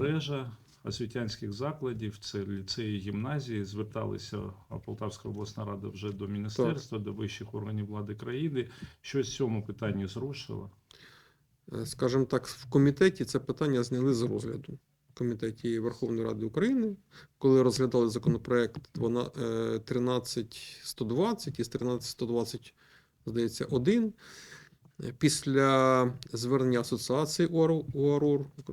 мережа освітянських закладів, це ліцеї, гімназії, зверталися Полтавська обласна рада вже до міністерства, до вищих органів влади країни. Щось в цьому питанні зрушило. Е, Скажімо так, в комітеті це питання зняли з розгляду. В комітеті Верховної Ради України, коли розглядали законопроект вона- е, 13120 із 13120, здається, 1. Після звернення асоціації УАРУР, е,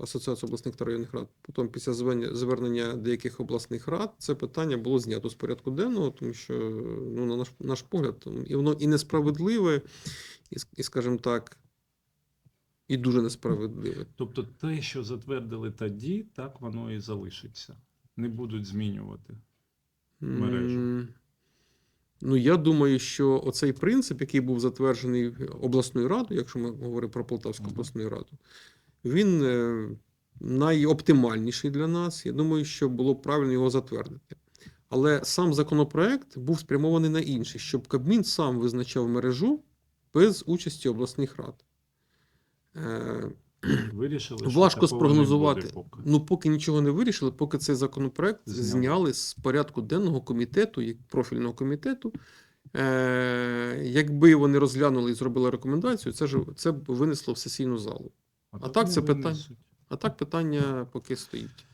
Асоціації обласних та районних рад, потім після звернення, деяких обласних рад, це питання було знято з порядку денного, тому що, ну, на наш, наш погляд, і воно і несправедливе, і, і скажімо так, і дуже несправедливе. Тобто те, що затвердили тоді, так воно і залишиться. Не будуть змінювати. мережу. Ну, я думаю, що оцей принцип, який був затверджений обласною радою, якщо ми говоримо про Полтавську обласну раду, він е, найоптимальніший для нас. Я думаю, що було б правильно його затвердити. Але сам законопроект був спрямований на інше, щоб Кабмін сам визначав мережу без участі обласних рад. Вирішили, що Важко такого не спрогнозувати. буде поки. Ну, поки нічого не вирішили, поки цей законопроект Зняли. зняли з порядку денного комітету, як профільного комітету. Е, якби вони розглянули і зробили рекомендацію, це ж це б винесло в сесійну залу. А так це це питання. винесуть. А так питання поки стоїть.